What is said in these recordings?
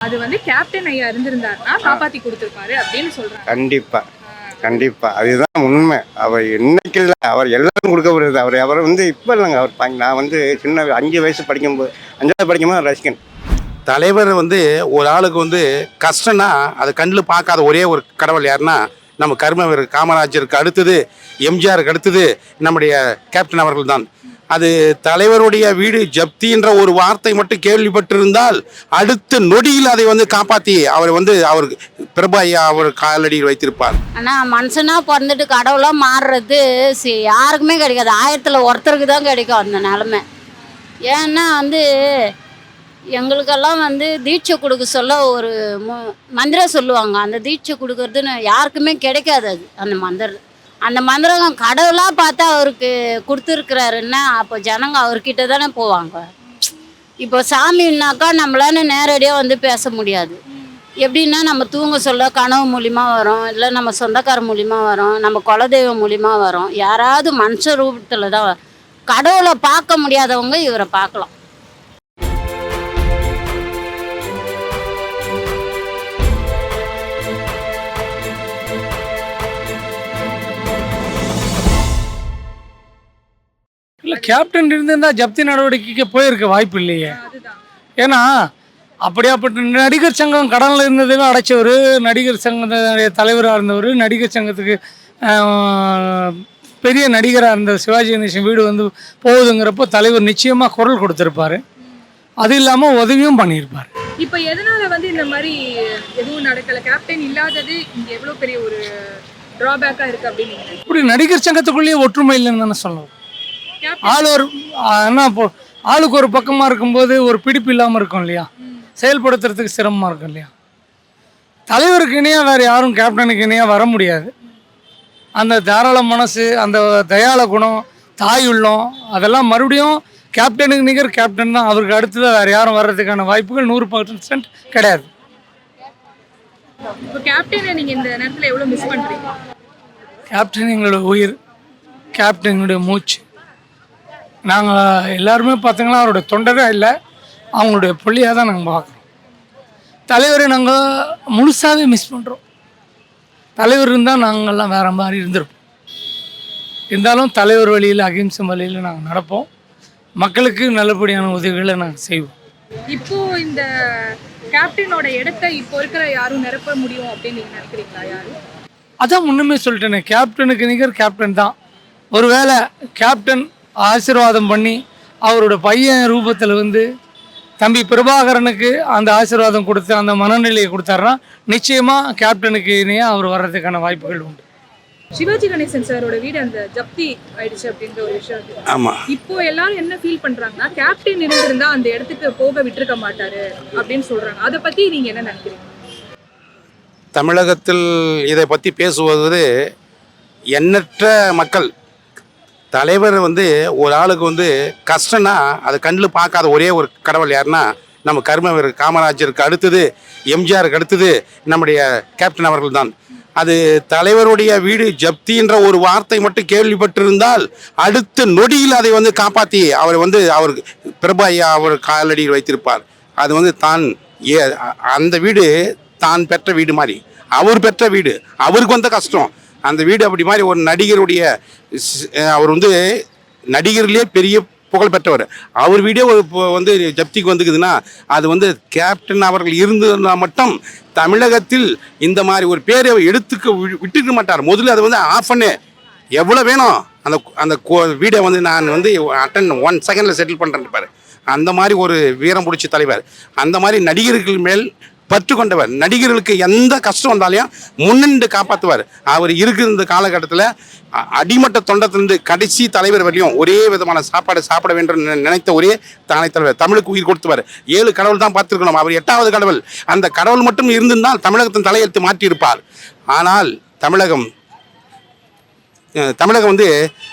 அது வந்து கேப்டன் ஐயா இருந்திருந்தாருன்னா காப்பாத்தி கொடுத்திருப்பாரு அப்படின்னு சொல்றாங்க. கண்டிப்பா கண்டிப்பா. அதுதான் உண்மை. அவர் இன்னைக்கு இல்லை அவர் எல்லாரும் கொடுக்க வருது அவர் அவர் வந்து இப்போ இல்லைங்க. அவர் நான் வந்து சின்ன அஞ்சு வயசு படிக்கும்போது அஞ்சாவது படிக்கும்போது ரசிகன் தலைவர் வந்து ஒரு ஆளுக்கு வந்து கஷ்டம்னா அதை கண்ணில் பார்க்காத ஒரே ஒரு கடவுள் யாருன்னா நம்ம கர்மவர் காமராஜருக்கு அடுத்தது எம்ஜிஆருக்கு அடுத்தது நம்முடைய கேப்டன் அவர்கள் தான் அது தலைவருடைய வீடு ஜப்தின்ற ஒரு வார்த்தை மட்டும் கேள்விப்பட்டிருந்தால் அடுத்த நொடியில் அதை வந்து காப்பாற்றி அவர் வந்து அவர் பிரபாயா அவர் காலடியில் வைத்திருப்பார். ஆனால் மனுஷனாக பிறந்துட்டு கடவுளாக மாறுறது யாருக்குமே கிடைக்காது. ஆயிரத்தில் ஒருத்தருக்கு தான் கிடைக்கும் அந்த நிலமை. ஏன்னா வந்து எங்களுக்கெல்லாம் வந்து தீட்சை கொடுக்க சொல்ல ஒரு மு மந்திரம் சொல்லுவாங்க. அந்த தீட்சை கொடுக்கறதுன்னு யாருக்குமே கிடைக்காது அது அந்த மந்திரம். அந்த மந்திரகம் கடவுளாக பார்த்தா அவருக்கு கொடுத்துருக்குறாருன்னா அப்போ ஜனங்க அவர்கிட்ட தானே போவாங்க. இப்போ சாமின்னாக்கா நம்மளால நேரடியாக வந்து பேச முடியாது. எப்படின்னா நம்ம தூங்க சொல்ல கனவு மூலிமா வரும் இல்லை நம்ம சொந்தக்கார மூலிமா வரும் நம்ம குலதெய்வம் மூலிமா வரும். யாராவது மனுஷ ரூபத்தில் தான் கடவுளை பார்க்க முடியாதவங்க இவரை பார்க்கலாம். இல்லை கேப்டன் இருந்திருந்தா ஜப்தி நடவடிக்கைக்கு போயிருக்க வாய்ப்பு இல்லையே. ஏன்னா அப்படியாப்பட்ட நடிகர் சங்கம் கடனில் இருந்ததுக்கு அடைச்சவர் நடிகர் சங்கத்துடைய தலைவராக இருந்தவர் நடிகர் சங்கத்துக்கு பெரிய நடிகராக இருந்த சிவாஜி கணேசன் வீடு வந்து போகுதுங்கிறப்போ தலைவர் நிச்சயமாக குரல் கொடுத்துருப்பாரு. அது இல்லாமல் உதவியும் பண்ணியிருப்பார். இப்ப எதனால வந்து இந்த மாதிரி எதுவும் நடக்கல? கேப்டன் இல்லாதது இங்க எவ்வளவு பெரிய ஒரு டிராபேக்கா இருக்கு அப்படின்னு? இப்படி நடிகர் சங்கத்துக்குள்ளேயே ஒற்றுமை இல்லைன்னு தானே கேப்டன் ஆள் ஒரு என்ன ஆளுக்கு ஒரு பக்கமாக இருக்கும்போது ஒரு பிடிப்பு இல்லாமல் இருக்கும் இல்லையா? செயல்படுத்துறதுக்கு சிரமமாக இருக்கும் இல்லையா? தலைவருக்கு இணையாக வேறு யாரும் கேப்டனுக்கு இணையாக வர முடியாது. அந்த தாராள மனசு அந்த தயாள குணம் தாய் உள்ளம் அதெல்லாம் மறுபடியும் கேப்டனுக்கு நிகர் கேப்டன் தான். அவருக்கு அடுத்ததாக வேறு யாரும் வர்றதுக்கான வாய்ப்புகள் நூறு பர்சன்ட் கிடையாது. கேப்டனை எங்களோட உயிர் கேப்டன் எங்களுடைய மூச்சு. நாங்கள் எல்லாருமே பார்த்தீங்கன்னா அவருடைய தொண்டரே இல்லை. அவங்களுடைய புள்ளியாக தான் நாங்கள் பார்க்குறோம் தலைவரை நாங்கள் முழுசாகவே மிஸ் பண்ணுறோம் தலைவர் இருந்தால் நாங்கள்லாம் வேறு மாதிரி இருந்திருப்போம். இருந்தாலும் தலைவர் வழியில் அகிம்சை வழியில் நாங்கள் நடப்போம். மக்களுக்கு நல்லபடியான உதவிகளை நாங்கள் செய்வோம். இப்போ இந்த கேப்டனோட இடத்தை இப்போ இருக்கிற யாரும் நிரப்ப முடியும் அப்படின்னு நீங்க நினைக்கிறீங்களா யாரும் அதான் முன்னுமே சொல்லிட்டேனே கேப்டனுக்கு நிகர் கேப்டன் தான். ஒருவேளை கேப்டன் ஆசீர்வாதம் பண்ணி அவரோட பையன் ரூபத்தில் வந்து தம்பி பிரபாகரனுக்கு அந்த ஆசீர்வாதம் கொடுத்து அந்த மனநிலையை கொடுத்தாருன்னா நிச்சயமாக கேப்டனுக்கு இணையாக அவர் வர்றதுக்கான வாய்ப்புகள் உண்டு. சிவாஜி கணேசன் சாரோட வீடு அந்த ஜப்தி ஆயிடுச்சு அப்படின்ற ஒரு விஷயம். ஆமாம் இப்போ எல்லாரும் என்ன ஃபீல் பண்றாங்கன்னா கேப்டன் இருந்திருந்தா அந்த இடத்துக்கு போக விட்டுருக்க மாட்டாரு அப்படின்னு சொல்றாங்க. அதை பத்தி நீங்க என்ன நினைக்கிறீங்க? தமிழகத்தில் இதை பற்றி பேசுவது எண்ணற்ற மக்கள் தலைவர் வந்து ஒரு ஆளுக்கு வந்து கஷ்டம்னா அதை கண்ணில் பார்க்காத ஒரே ஒரு கடவுள் யாருன்னா நம்ம கர்மவர் காமராஜருக்கு அடுத்தது எம்ஜிஆருக்கு அடுத்தது நம்முடைய கேப்டன் அவர்கள் தான். அது தலைவருடைய வீடு ஜப்தின்ற ஒரு வார்த்தை மட்டும் கேள்விப்பட்டிருந்தால் அடுத்த நொடியில் அதை வந்து காப்பாற்றி அவர் வந்து அவர் பிரபாயா அவர் காலடியில் வைத்திருப்பார். அது வந்து தான் ஏ அந்த வீடு தான் பெற்ற வீடு மாதிரி. அவர் பெற்ற வீடு. அவருக்கு வந்த கஷ்டம். அந்த வீடு அப்படி மாதிரி ஒரு நடிகருடைய அவர் வந்து நடிகர்லேயே பெரிய புகழ் பெற்றவர். அவர் வீடே ஒரு இப்போ வந்து ஜப்திக்கு வந்துக்குதுன்னா அது வந்து கேப்டன் அவர்கள் இருந்ததுனா மட்டும் தமிழகத்தில் இந்த மாதிரி ஒரு பேரை எடுத்துக்க விட்டுக்க மாட்டார். முதல்ல அதை வந்து ஆஃப் பண்ணு எவ்வளோ வேணும்? அந்த அந்த கோ- வீடை வந்து நான் வந்து அட்டன் ஒன் செகண்டில் செட்டில் பண்ணுறேன் பாரு. அந்த மாதிரி ஒரு வீரம் பிடிச்ச தலைவர். அந்த மாதிரி நடிகர்கள் மேல் பற்று கொண்டவர் நடிகர்களுக்கு எந்த கஷ்டம் வந்தாலையும் முன்னின்று காப்பாற்றுவார். அவர் இருக்கிற இந்த காலகட்டத்தில் அடிமட்ட தொண்டத்திலிருந்து கடைசி தலைவர் வரையும் ஒரே விதமான சாப்பாடு சாப்பிட வேண்டும் நினைத்த ஒரே தானே தலைவர் தமிழுக்கு உயிர் கொடுத்துவார். ஏழு கடவுள் தான் பார்த்துருக்கணும். அவர் எட்டாவது கடவுள். அந்த கடவுள் மட்டும் இருந்திருந்தால் தமிழகத்தின் தலையெழுத்து மாற்றியிருப்பார். ஆனால் தமிழகம் தமிழகம் வந்து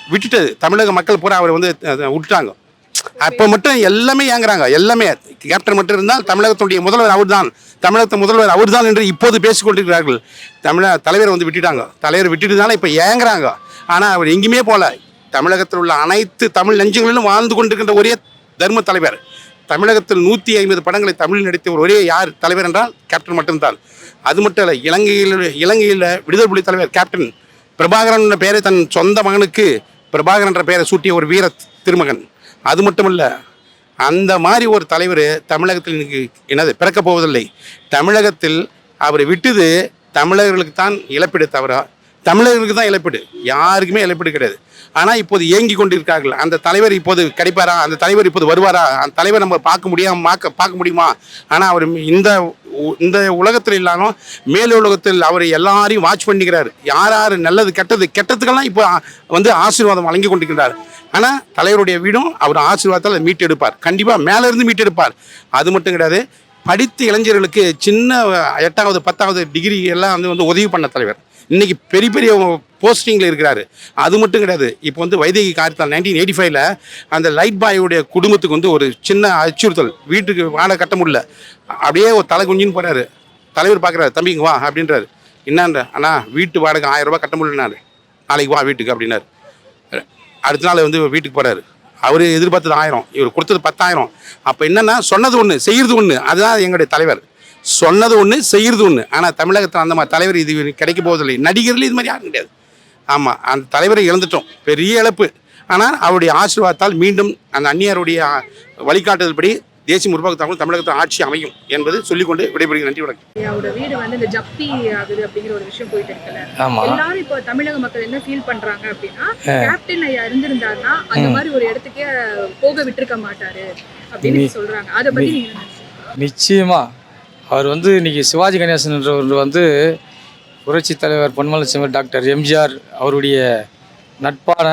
விட்டுட்டது தமிழக மக்கள் பூரா அவர் வந்து விட்டுட்டாங்க. அப்போ மட்டும் எல்லாமே ஏங்குறாங்க. எல்லாமே. கேப்டன் மட்டும் இருந்தால் தமிழகத்துடைய முதல்வர் அவர் தான் தமிழகத்து முதல்வர் அவர் தான் என்று இப்போது பேசிக்கொண்டிருக்கிறார்கள் தமிழ தலைவரை வந்து விட்டுட்டாங்க. தலைவர் விட்டுட்டுனால இப்போ ஏங்குறாங்க. ஆனால் அவர் எங்கேயுமே போல. தமிழகத்தில் உள்ள அனைத்து தமிழ் நெஞ்சங்களிலும் வாழ்ந்து கொண்டிருக்கின்ற ஒரே தர்ம தலைவர். தமிழகத்தில் நூற்றி ஐம்பது படங்களை தமிழில் நடித்த ஒரே யார் தலைவர் என்றால் கேப்டன் மட்டும்தான். அது மட்டும் இல்லை இலங்கையில் இலங்கையில் விடுதலை புலி தலைவர் கேப்டன் பிரபாகரன் என்ற பெயரை தன் சொந்த மகனுக்கு பிரபாகரன் என்ற பெயரை சூட்டிய ஒரு வீர திருமகன். அது மட்டும் இல்லை அந்த மாதிரி ஒரு தலைவர் தமிழகத்தில் இன்னைக்கு என்னது பிறக்கப் போவதில்லை. தமிழகத்தில் அவரை விட்டது தமிழர்களுக்கு தான் இழப்பீடு தவிர தமிழர்களுக்கு தான் இழப்பீடு. யாருக்குமே இழப்பீடு கிடையாது. ஆனால் இப்போது இயங்கி கொண்டிருக்கார்கள் அந்த தலைவர் இப்போது கிடைப்பாரா? அந்த தலைவர் இப்போது வருவாரா? அந்த தலைவர் நம்ம பார்க்க முடியாம பார்க்க பார்க்க முடியுமா? ஆனால் அவர் இந்த உ- இந்த உலகத்தில் இல்லாலும் மேல் உலகத்தில் அவர் எல்லாரையும் வாட்ச் பண்ணிக்கிறார். யார் யார் நல்லது கெட்டது கெட்டதுக்கெல்லாம் இப்போ வந்து ஆசீர்வாதம் வழங்கி கொண்டிருக்கிறார் ஆனால் தலைவருடைய வீடும் அவர் ஆசீர்வாதத்தால் மீட்டெடுப்பார். கண்டிப்பாக மேலேருந்து மீட்டெடுப்பார். அது மட்டும் கிடையாது. படித்த இளைஞர்களுக்கு சின்ன எட்டாவது பத்தாவது டிகிரி எல்லாம் வந்து வந்து உதவி பண்ண தலைவர். இன்னைக்கு பெரிய பெரிய போஸ்டிங்கில் இருக்கிறாரு. அது மட்டும் கிடையாது. இப்போ வந்து வைதேகி காரியத்தால் நைன்டீன் எயிட்டி ஃபைவ்ல அந்த லைட் பாயுடைய குடும்பத்துக்கு வந்து ஒரு சின்ன அச்சுறுத்தல். வீட்டுக்கு வாடகை கட்ட முடியல. அப்படியே ஒரு தலை குஞ்சின்னு போகிறாரு தலைவர் பார்க்குறாரு தம்பிங்க வா அப்படின்றாரு. என்னன்ற? அண்ணா வீட்டு வாடகை ஆயிரம் ரூபாய் கட்ட முடியலனாரு நாளைக்கு வா வீட்டுக்கு அப்படின்னாரு. அடுத்த நாள் வந்து வீட்டுக்கு போகிறாரு அவர் எதிர்பார்த்தது ஆயிரம். இவர் கொடுத்தது பத்தாயிரம். அப்போ என்னென்னா சொன்னது ஒன்று செய்கிறது ஒன்று அதுதான் எங்களுடைய தலைவர். சொன்னது ஒன்று செய்யறது ஒன்று ஆனால் தமிழகத்தில் அந்த மாதிரி தலைவர் இது கிடைக்க போவதில்லை நடிகர்கள் இது மாதிரி யாரும் கிடையாது. ஆமாம் அந்த தலைவரை இழந்துட்டோம். பெரிய இழப்பு. ஆனால் அவருடைய ஆசீர்வாதத்தால் மீண்டும் அந்த அந்நியருடைய வழிகாட்டுதல்படி தேசிய முற்போக்கு தமிழகத்தில் ஆட்சி அமையும் என்பது சொல்லிக்கொண்டு விடைபெறுகிறேன். நன்றி வணக்கம். அவரோட வீடு வந்து இந்த ஜப்தி ஆகுது அப்படிங்கிற ஒரு விஷயம் போயிட்டு இருக்குல்ல. ஆமா. எல்லாரும் இப்போ தமிழக மக்கள் என்ன ஃபீல் பண்றாங்க அப்படின்னா கேப்டன் ஐயா இருந்திருந்தாருன்னா அந்த மாதிரி ஒரு இடத்துக்கே போக விட்டுருக்க மாட்டாரு அப்படின்னு சொல்றாங்க. அதை பத்தி நீங்க? நிச்சயமா. அவர் வந்து இன்றைக்கி சிவாஜி கணேசன்றவர் வந்து புரட்சி தலைவர் பொன்மலை செல்வன் டாக்டர் எம்ஜிஆர் அவருடைய நட்பான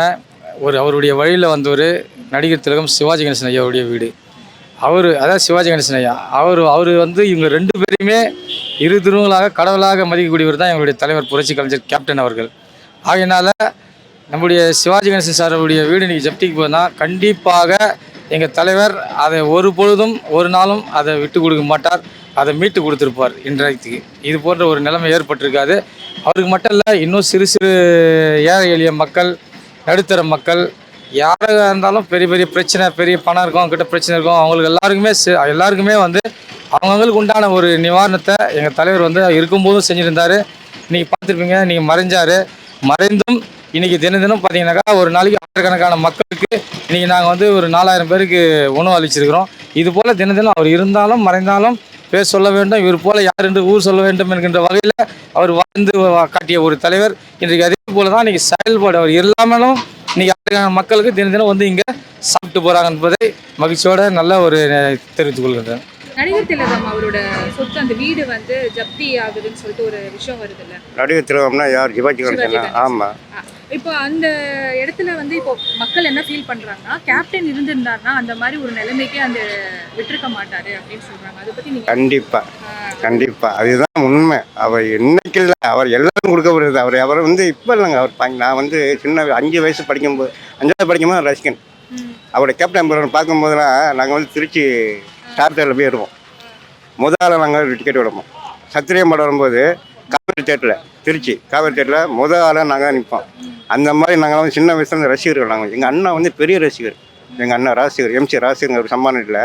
ஒரு அவருடைய வழியில் வந்தவர் நடிகர் திலகம் சிவாஜி கணேசன் ஐயாவுடைய வீடு. அவர் அதாவது சிவாஜி கணேசன் ஐயா. அவர் அவர் வந்து இவங்க ரெண்டு பேரையுமே இரு திருவங்களாக கடவுளாக மதிக்கக்கூடியவர் தான் எங்களுடைய தலைவர் புரட்சி கலைஞர் கேப்டன் அவர்கள். ஆகையினால் நம்முடைய சிவாஜி கணேசன் சாருடைய வீடு இன்றைக்கி ஜப்திக்கு போனால் கண்டிப்பாக எங்கள் தலைவர் அதை ஒரு பொழுதும் ஒரு நாளும் அதை விட்டு கொடுக்க மாட்டார். அதை மீட்டு கொடுத்துருப்பார் இன்றைக்கு. இது போன்ற ஒரு நிலைமை ஏற்பட்டிருக்காது. அவருக்கு மட்டும் இல்லை இன்னும் சிறு சிறு ஏழை எளிய மக்கள் நடுத்தர மக்கள் யாராக இருந்தாலும் பெரிய பெரிய பிரச்சனை பெரிய பணம் இருக்கும் அவங்ககிட்ட பிரச்சனை இருக்கும். அவங்களுக்கு எல்லாருக்குமே எல்லாருக்குமே வந்து அவங்கவுங்களுக்கு உண்டான ஒரு நிவாரணத்தை எங்கள் தலைவர் வந்து இருக்கும்போதும் செஞ்சுருந்தாரு. இன்றைக்கி பார்த்துருப்பீங்க நீங்கள் மறைஞ்சார். மறைந்தும் இன்றைக்கி தினம் தினம் பார்த்தீங்கன்னாக்கா ஒரு நாளைக்கு ஆயிரக்கணக்கான மக்களுக்கு இன்றைக்கி நாங்கள் வந்து ஒரு நாலாயிரம் பேருக்கு உணவு அளிச்சிருக்கிறோம். இது போல் தினம் தினம் அவர் இருந்தாலும் மறைந்தாலும் பேர் சொல்ல வேண்டும் இவர் போல யார் என்று ஊர் சொல்ல வேண்டும் என்கின்ற வகையில் அவர் வாழ்ந்து காட்டிய ஒரு தலைவர். இன்றைக்கு அதே போல தான் இன்றைக்கி செயல்பாடு. அவர் இல்லாமலும் இன்றைக்கி மக்களுக்கு தினம் தினம் வந்து இங்கே சாப்பிட்டு போகிறாங்க என்பதை மகிழ்ச்சியோட நல்ல ஒரு தெரிவித்துக் கொள்கின்றேன். நடிகர் திலகம் அவரோட சொத்து அந்த வீடு வந்து ஜப்தி ஆகுதுன்னு சொல்லிட்டு ஒரு விஷயம் வருதுல்ல? நடிகர் திலகம்னா யார்? சிவாஜி கணேசன். ஆமாம் இப்போ அந்த இடத்துல வந்து இப்போ மக்கள் என்ன ஃபீல் பண்றாங்கன்னா கேப்டன் இருந்திருந்தாருன்னா அந்த மாதிரி ஒரு நிலைமைக்கே அந்த விட்டிருக்க மாட்டாரு அப்படின்னு சொல்றாங்க. அதை பத்தி நீங்க கண்டிப்பாக ஆஹ், கண்டிப்பாக அதுதான் உண்மை. அவர் என்னைக்கு இல்லை அவர் எல்லாரும் கொடுக்க வருது அவர் அவர் வந்து இப்போ இல்லைங்க. அவர் நான் வந்து சின்ன அஞ்சு வயசு படிக்கும்போது அஞ்சாவது படிக்கும்போது ரசிகன். அவருடைய கேப்டன் படம் பார்க்கும்போதெல்லாம் நாங்கள் வந்து திருச்சி ஸ்டார் தேட்டரில் போய் எடுப்போம் முதல்ல நாங்கள் டிக்கெட் எடுப்போம் சத்திரியம் படம் வரும்போது காவேரி தேட்டரில் திருச்சி காவேரி தேட்டரில் முதல் ஆளாக நாங்கள் நிற்போம் அந்த மாதிரி நாங்கள் வந்து சின்ன வயசுல ரசிகர்கள் நாங்கள் எங்கள் அண்ணா வந்து பெரிய ரசிகர். எங்கள் அண்ணா ராசிகர் எம்சி ராசிகர் ஒரு சம்மானத்தில்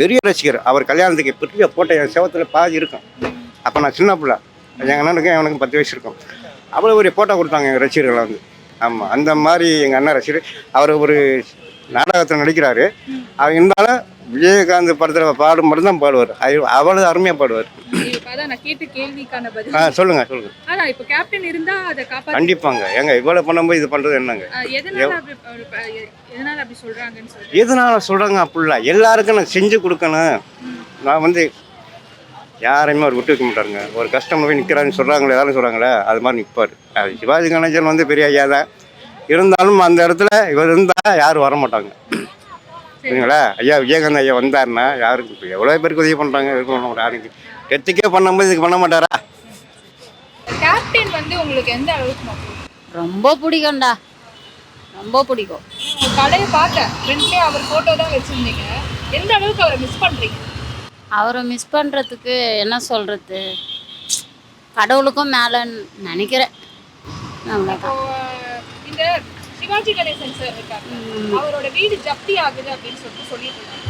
பெரிய ரசிகர். அவர் கல்யாணத்துக்கு பெரிய போட்ட என் செவத்தில் பாதி இருக்கும். அப்போ நான் சின்ன பிள்ளை. எங்கள் அண்ணனுக்கு அவனுக்கு பத்து வயசு இருக்கும். அவ்வளோ ஒரு போட்டோ கொடுத்தாங்க எங்கள் ரசிகர்களை வந்து. ஆமாம் அந்த மாதிரி எங்கள் அண்ணன் ரசிகர். அவர் ஒரு நாடகத்தில் நடிக்கிறாரு. அவர் இருந்தாலும் விஜயகாந்த் படத்தில் பாடும் மட்டும்தான் பாடுவார். அவ்வளவு அருமையாக பாடுவார். ஆ சொல்லுங்கள் சொல்லுங்கள் அதான் இப்போ கேப்டன் இருந்தா அதை காப்பாற்ற கண்டிப்பாங்க. ஏங்க இவ்வளோ பண்ணும்போது இது பண்ணுறது என்னங்க? எதனால அப்படி எதனால அப்படி சொல்றாங்கன்னு எதனால சொல்கிறாங்க அப்படிலாம் எல்லாருக்கும் நான் செஞ்சு கொடுக்கணும். நான் வந்து யாரையுமே அவர் விட்டு வைக்க மாட்டாருங்க. ஒரு கஸ்டமர் போய் நிற்கிறான்னு சொல்கிறாங்களே எல்லாரும் சொல்கிறாங்களே அது மாதிரி நிற்பார் அது சிவாஜி கணேசன் வந்து பெரிய ஐயா தான். இருந்தாலும் அந்த இடத்துல இவர் இருந்தால் யாரும் வர மாட்டாங்க. சரிங்களா ஐயா விஜயகாந்த் ஐயா வந்தாருன்னா யாருக்கு எவ்வளோ பேருக்கு உதவி பண்ணுறாங்க இவருக்கு பண்ண யாருக்கு? டெத்துக்கே பண்ணும்போது இதுக்கு பண்ண மாட்டாரா? வந்து உங்களுக்கு எந்த அளவுக்கு? ரொம்ப பிடிக்கும்டா. ரொம்ப பிடிக்கும். கடையை பார்த்தேன் ஃப்ரெண்ட்லேயே அவர் போட்டோ தான் வச்சிருந்தீங்க. எந்த அளவுக்கு அவரை மிஸ் பண்றீங்க? அவரை மிஸ் பண்ணுறதுக்கு என்ன சொல்கிறது கடவுளுக்கும் மேலேன்னு நினைக்கிறேன். இந்த சிவாஜி கணேசன் சார் இருக்காங்க அவரோட வீடு ஜப்தி ஆகுது அப்படின்னு சொல்லிட்டு சொல்லிட்டு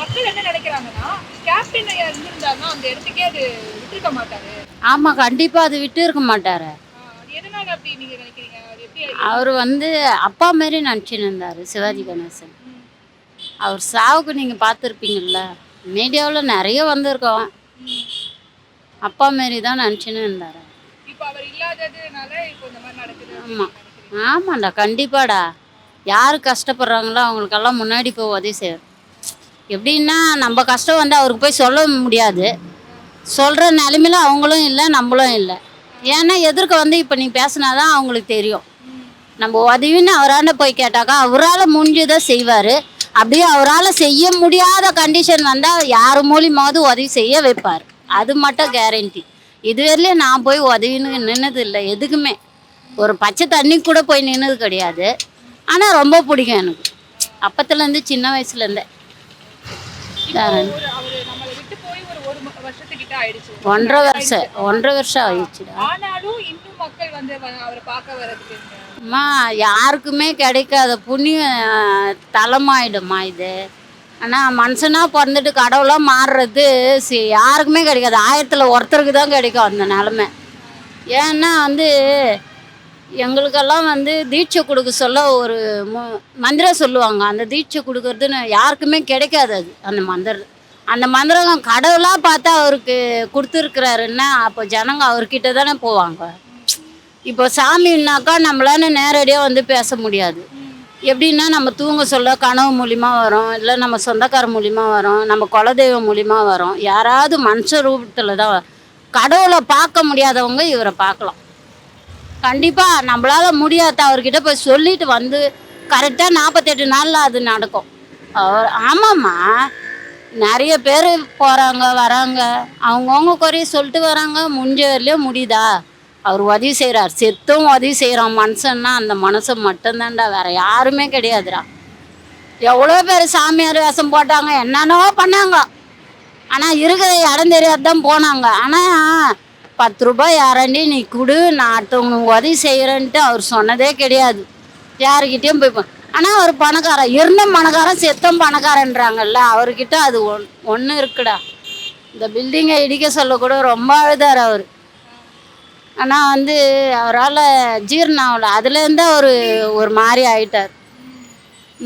மக்கள் என்ன நினைக்கிறாங்கன்னா கேப்டன் ஐயா இருந்திருந்தாருன்னா அந்த இடத்துக்கே அது விட்டுருக்க மாட்டாரு. ஆமாம் கண்டிப்பாக அது விட்டு இருக்க மாட்டார். ஆஹ் அது எதனால அப்படி நீங்க நினைக்கிறீங்க? அது எப்படி அவர் வந்து அப்பா மாரி நினச்சின்னு இருந்தார் சிவாஜி கணேசன். அவர் சாவுக்கு நீங்கள் பார்த்துருப்பீங்கள்ல மீடியாவில் நிறைய வந்திருக்கோம். அப்பா மாரி தான் நினச்சின்னு இருந்தார். இப்போ அவர் இல்லாததுனால இப்போ இந்த மாதிரி நடக்குது அப்படின்னு ஆமாம். ஆமாண்டா கண்டிப்பாடா. யார் கஷ்டப்படுறாங்களோ அவங்களுக்கெல்லாம் முன்னாடி போய் உதவி செய்யும் எப்படின்னா நம்ம கஷ்டம் வந்து அவருக்கு போய் சொல்ல முடியாது. சொல்கிற நிலமையில அவங்களும் இல்லை நம்மளும் இல்லை. ஏன்னா எதிர்க்க வந்து இப்போ நீ பேசினாதான் அவங்களுக்கு தெரியும். நம்ம உதவின்னு அவராண்ட போய் கேட்டாக்கா அவரால் முடிஞ்சதை செய்வார். அப்படியே அவரால் செய்ய முடியாத கண்டிஷன் வந்தால் யார் மூலியமாவது உதவி செய்ய வைப்பார். அது மட்டும் கேரண்டி இதுவரையிலும் நான் போய் உதவின்னு நின்னது இல்லை எதுக்குமே. ஒரு பச்சை தண்ணி கூட போய் நின்னது கிடையாது. ஆனால் ரொம்ப பிடிக்கும் எனக்கு. அப்பத்துலேருந்து சின்ன வயசுலேருந்தே. தரேன் ஒன்றரை வருஷம் ஒன்றரை வருஷம் ஆயிடுச்சுடா. அம்மா யாருக்குமே கிடைக்காத புண்ணிய தலமாயிடுமா இது. ஆனால் மனுஷனாக பிறந்துட்டு கடவுளாக மாறுறது சி யாருக்குமே கிடைக்காது. ஆயிரத்தில் ஒருத்தருக்கு தான் கிடைக்கும் அந்த நிலமை. ஏன்னா வந்து எங்களுக்கெல்லாம் வந்து தீட்சை கொடுக்க சொல்ல ஒரு மு மந்திரம் சொல்லுவாங்க. அந்த தீட்சை கொடுக்கறதுன்னு யாருக்குமே கிடைக்காது அது அந்த மந்திரம். அந்த மந்திரம் கடவுளாக பார்த்தா அவருக்கு கொடுத்துருக்குறாருன்னா அப்போ ஜனங்க அவர்கிட்ட தானே போவாங்க. இப்போ சாமின்னாக்கா நம்மளால நேரடியாக வந்து பேச முடியாது. எப்படின்னா நம்ம தூங்க சொல்ல கனவு மூலிமா வரும் இல்லை நம்ம சொந்தக்கார மூலிமா வரும் நம்ம குலதெய்வம் மூலிமா வரும். யாராவது மனுஷ ரூபத்தில் தான் கடவுளை பார்க்க முடியாதவங்க இவரை பார்க்கலாம். கண்டிப்பாக நம்மளால் முடியாத அவர்கிட்ட போய் சொல்லிட்டு வந்து கரெக்டாக நாற்பத்தெட்டு நாளில் அது நடக்கும். அவர் ஆமாம்மா. நிறைய பேர் போகிறாங்க வராங்க. அவங்கவுங்க குறைய சொல்லிட்டு வராங்க. முடிஞ்ச வரலையும் முடியுதா? அவர் உதவி செய்கிறார் செத்தும் உதவி செய்கிறான் மனுஷன்னா அந்த மனுஷன் மட்டும்தான்டா. வேற யாருமே கிடையாதுடா. எவ்வளோ பேர் சாமியார் வேஷம் போட்டாங்க என்னென்னவோ பண்ணாங்க. ஆனால் இருக்கிற இடம் தெரியாது தான் போனாங்க. ஆனால் பத்து ரூபாய் யாராண்டி நீ கொடு நான் அடுத்தவங்களுக்கு உதவி செய்கிறேன்ட்டு அவர் சொன்னதே கிடையாது. யாருக்கிட்டேயும் போய் ஆனால் அவர் பணக்காரன் இருந்தும் பணக்காரன் செத்தம் பணக்காரன்றாங்கல்ல அவர்கிட்ட அது ஒன் ஒன்று இருக்குடா. இந்த பில்டிங்கை இடிக்க சொல்ல கூட ரொம்ப அழுதார் அவர். ஆனால் வந்து அவரால் ஜீரணம் ஆகலை. அதுலேருந்து அவர் ஒரு மாதிரி ஆயிட்டார்.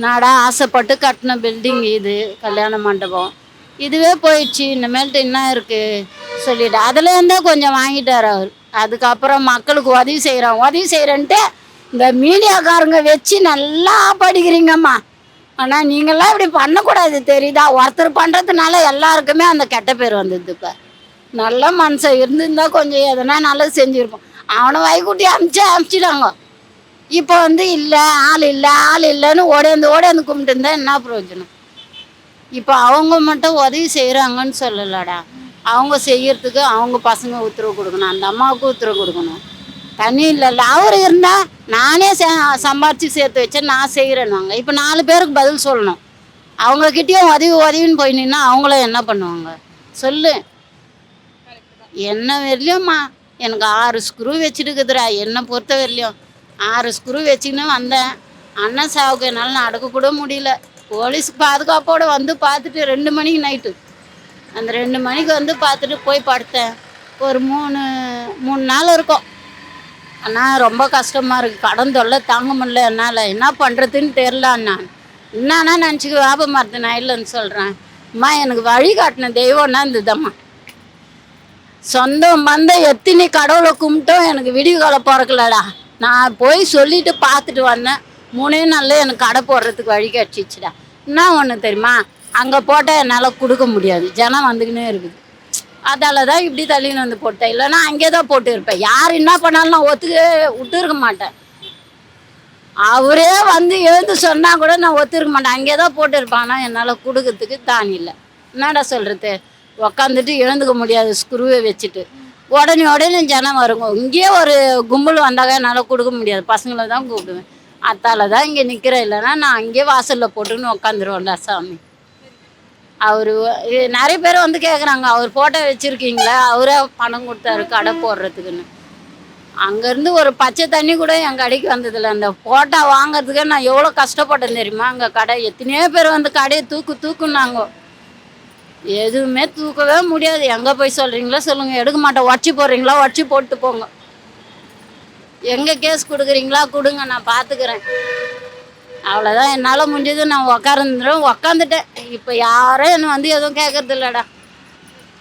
நாடா ஆசைப்பட்டு கட்டின பில்டிங் இது கல்யாண மண்டபம். இதுவே போயிடுச்சு இனிமேல்ட்டு என்ன இருக்குது சொல்லிட்டு அதுலேருந்தே கொஞ்சம் வாங்கிட்டார் அவர். அதுக்கப்புறம் மக்களுக்கு உதவி செய்கிறோம் உதவி செய்கிறேன்ட்டு இந்த மீடியாக்காரங்க வச்சு நல்லா படிக்கிறீங்கம்மா. ஆனால் நீங்களாம் இப்படி பண்ணக்கூடாது தெரியுதா? ஒருத்தர் பண்ணுறதுனால எல்லாருக்குமே அந்த கெட்ட பேர் வந்தது இப்போ. நல்ல மனுஷன் இருந்திருந்தா கொஞ்சம் எதனா நல்லா செஞ்சுருப்போம். அவனை வைக்கூட்டி அமிச்சு அமிச்சிட்டாங்க. இப்போ வந்து இல்லை ஆள் இல்லை ஆள் இல்லைன்னு ஓடேந்து ஓடேந்து கும்பிட்டு இருந்தா என்ன பிரயோஜனம்? இப்போ அவங்க மட்டும் உதவி செய்கிறாங்கன்னு சொல்லலடா. அவங்க செய்யறதுக்கு அவங்க பசங்க உத்தரவு கொடுக்கணும். அந்த அம்மாவுக்கு உத்தரவு கொடுக்கணும். தண்ணி இல்லைல்ல. அவர் இருந்தால் நானே சே சம்பாரிச்சு சேர்த்து வச்சேன் நான் செய்கிறேன்னுவாங்க இப்போ நாலு பேருக்கு பதில் சொல்லணும். அவங்கக்கிட்டேயும் உதவி உதவின்னு போய் அவங்கள என்ன பண்ணுவாங்க? சொல்லு. என்ன வரலையும்மா? எனக்கு ஆறு ஸ்க்ரூ வச்சுருக்குதுடா. என்னை பொறுத்த வரலையும். ஆறு ஸ்க்ரூ வச்சுக்கின்னு வந்தேன். அண்ணன் சாவுக்கு என்னால் நடக்க கூட முடியல. போலீஸ் பாதுகாப்போடு வந்து பார்த்துட்டு ரெண்டு மணிக்கு நைட்டு அந்த ரெண்டு மணிக்கு வந்து பார்த்துட்டு போய் படுத்தேன். ஒரு மூணு மூணு நாள் இருக்கும். ஆனால் ரொம்ப கஷ்டமாக இருக்குது கடன் தொல்லை தாங்க முடியல என்னால். என்ன பண்ணுறதுன்னு தெரில நான் என்னன்னா நினச்சிக்க வேப்ப மரத்து நான் இல்லைன்னு சொல்கிறேன் அம்மா எனக்கு வழி காட்டின தெய்வம்னா இந்த சொந்தம் வந்த எத்தனை கடவுளை கும்பிட்டோம். எனக்கு விடிவு காலம் பிறக்கலடா. நான் போய் சொல்லிட்டு பார்த்துட்டு வந்தேன். மூணே நாளில் எனக்கு கடை போடுறதுக்கு வழி கிடச்சிச்சுடா. என்ன ஒன்று தெரியுமா? அங்கே போட்டால் என்னால் கொடுக்க முடியாது. ஜனம் வந்துக்கினே இருக்குது. அதால தான் இப்படி தள்ளின்னு வந்து போட்டேன். இல்லைன்னா அங்கே தான் போட்டு இருப்பேன். யார் என்ன பண்ணாலும் நான் ஒத்துக்க விட்டுருக்க மாட்டேன். அவரே வந்து எழுந்து சொன்னால் கூட நான் ஒத்துருக்க மாட்டேன். அங்கே தான் போட்டு இருப்பான் ஆனால் என்னால் கொடுக்கறதுக்கு தான் இல்லை. என்னடா சொல்கிறது உக்காந்துட்டு எழுந்துக்க முடியாது ஸ்க்ரூவை வச்சுட்டு. உடனே உடனே ஜனம் வருங்க. இங்கேயே ஒரு கும்பல் வந்தாக்க என்னால் கொடுக்க முடியாது. பசங்களை தான் கூப்பிடுவேன். அத்தால தான் இங்கே நிற்கிறேன் இல்லைன்னா நான் அங்கேயே வாசலில் போட்டுன்னு உக்காந்துருவேன்டா சாமி. அவர் நிறைய பேர் வந்து கேட்குறாங்க அவர் ஃபோட்டோ வச்சுருக்கீங்களா? அவரே பணம் கொடுத்தாரு கடை போடுறதுக்குன்னு. அங்கேருந்து ஒரு பச்சை தண்ணி கூட என் கடைக்கு வந்ததில்ல. அந்த ஃபோட்டோ வாங்குறதுக்கே நான் எவ்வளோ கஷ்டப்பட்டேன் தெரியுமா? அங்கே கடை எத்தனையோ பேர் வந்து கடையை தூக்கு தூக்குனாங்க. எதுவுமே தூக்கவே முடியாது. எங்கே போய் சொல்கிறீங்களோ சொல்லுங்கள் எடுக்க மாட்டேன் உடச்சி போடுறீங்களா? உடச்சி போட்டு போங்க. எங்கே கேஸ் கொடுக்குறீங்களா? கொடுங்க நான் பார்த்துக்கிறேன் அவ்வளோதான் என்னால் முடிஞ்சது நான் உக்காந்துருந்துடும் உக்காந்துட்டேன். இப்போ யாரும் என்னை வந்து எதுவும் கேட்கறது இல்லைடா